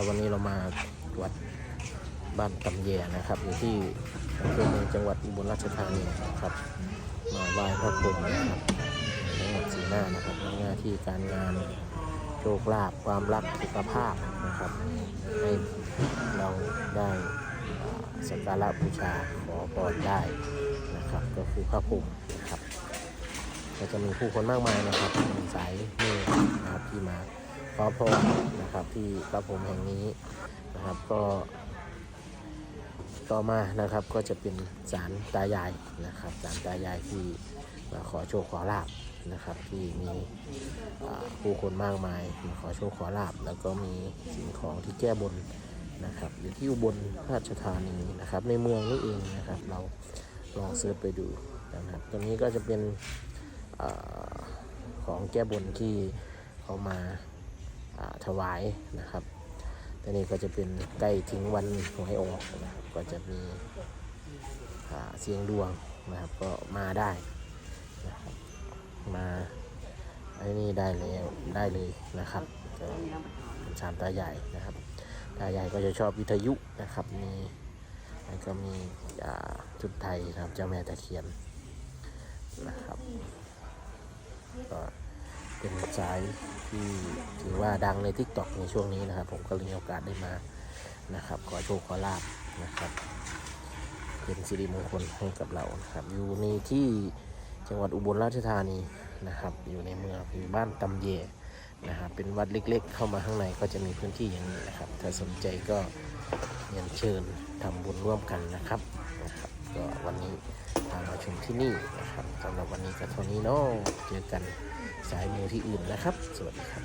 ครับวันนี้เรามาวัดบ้านตำแยนะครับ อยู่ที่อำเภอเมืองจังหวัดอุบลราชธานีนะครับ มาไหว้พระพรหมนะครับจังหวัดสีหน้านะครับหน้าที่การงานโชคลาภความรักสุขภาพนะครับ ให้เราได้สักการะบูชาขอพรได้นะครับ ก็คือพระพรหมนะครับก็จะมีผู้คนมากมายนะครับสายเมฆนะครับที่มา อพรนะครับที่พระพรมแห่งนี้นะครับก็ต่อมานะครับก็จะเป็นศาลตายายนะครับศาลตายายที่มาขอโชคขอลาบนะครับ ที่มีผู้คนมากมายมาขอโชคขอลาบแล้วก็มีสิ่งของที่แก้บนนะครับอยู่ที่อุบลราชธานีนะครับในเมืองนี่เองนะครับ เราลองเสิร์ชไปดูนะครับตรงนี้ก็จะเป็นอของแก้บนที่เขามา ถวายนะครับแต่นี่ก็จะเป็นใกล้ถึงวันหวยออกนะครับก็จะมีเสียงดวงนะครับก็มาได้นะครับมาไอ้นี่ได้แล้วได้เลยนะครับสารตาใหญ่นะครับตาใหญ่ก็จะชอบวิทยุนะครับมีแล้วก็มีอ่าชุดไทยนะครับเจ้าแม่ตะเคียนนะครับก็ เป็นสายที่ถือว่าดังใน t ิ k t o k ในช่วงนี้นะครับ ผมก็เลยมีโอกาสได้มานะครับ ขอโชคขอลาบนะครับเป็นสิริมงคลให้กับเรานะครับ อยู่ในที่จังหวัดอุบลราชธานีนะครับ อยู่ในเมืองอยู่บ้านตำเยนะครับเป็นวัดเล็กๆ เข้ามาข้างในก็จะมีพื้นที่อย่างนี้นะครับ ถ้าสนใจก็เรียนเชิญทำบุญร่วมกันนะครับนะครับ ก็วันนี้พามาชมที่นี่นะครับสำหรับวันนี้ก็เท่านี้เนาะเจอกัน สายมูที่อื่นนะครับ สวัสดีครับ